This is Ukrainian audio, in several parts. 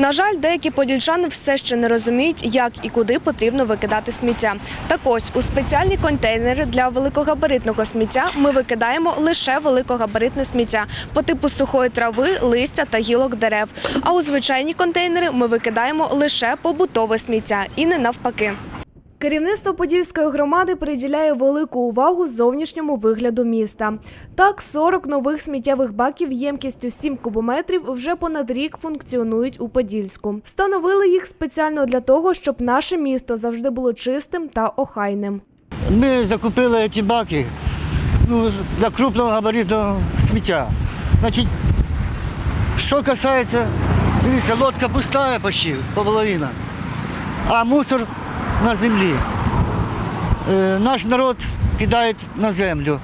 На жаль, деякі подільчани все ще не розуміють, як і куди потрібно викидати сміття. Так ось у спеціальні контейнери для великогабаритного сміття ми викидаємо лише великогабаритне сміття по типу сухої трави, листя та гілок дерев. А у звичайні контейнери ми викидаємо лише побутове сміття і не навпаки. Керівництво Подільської громади приділяє велику увагу зовнішньому вигляду міста. Так, 40 нових сміттєвих баків ємкістю 7 кубометрів вже понад рік функціонують у Подільську. Встановили їх спеціально для того, щоб наше місто завжди було чистим та охайним. Ми закупили ці баки ну, для крупного габаритного сміття. Значить, що касається, дивіться, лодка пустая почти, половина, а мусор на землі. Е, наш народ кидає на землю.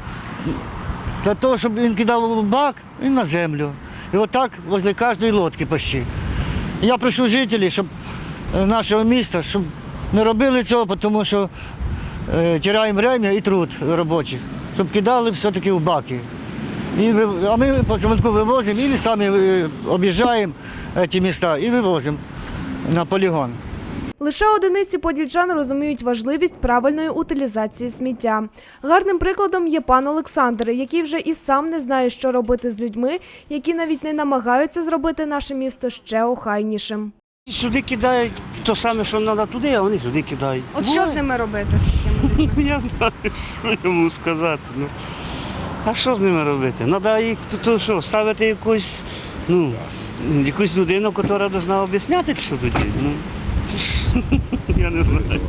Для того, щоб він кидав бак і на землю. І отак возле кожної лодки почти. Я прошу жителів, щоб е, нашого міста, щоб не робили цього, тому що е, тираємо время і труд робочих, щоб кидали все-таки в баки. І, а ми по звонку вивозимо і самі е, об'їжджаємо ці міста і вивозимо на полігон. Лише одиниці подільчан розуміють важливість правильної утилізації сміття. Гарним прикладом є пан Олександр, який вже і сам не знає, що робити з людьми, які навіть не намагаються зробити наше місто ще охайнішим. Сюди кидають те саме, що треба туди, а вони сюди кидають. От що з ними робити? з? Я знаю, що йому сказати. Ну. А що з ними робити? Треба їх то, то що, ставити якусь, ну, якусь людину, яка повинна об'ясняти, що тоді. Ну, це ж, я не знаю.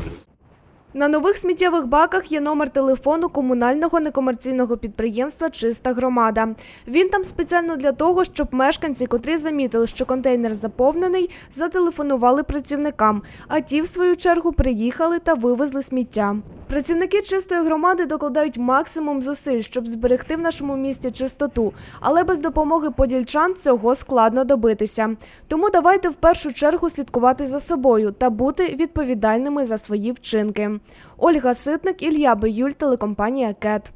На нових сміттєвих баках є номер телефону комунального некомерційного підприємства Чиста громада. Він там спеціально для того, щоб мешканці, котрі замітили, що контейнер заповнений, зателефонували працівникам, а ті, в свою чергу, приїхали та вивезли сміття. Працівники чистої громади докладають максимум зусиль, щоб зберегти в нашому місті чистоту, але без допомоги подільчан цього складно добитися. Тому давайте в першу чергу слідкувати за собою та бути відповідальними за свої вчинки. Ольга Ситник, Ілля Биюль, телекомпанія КЕТ.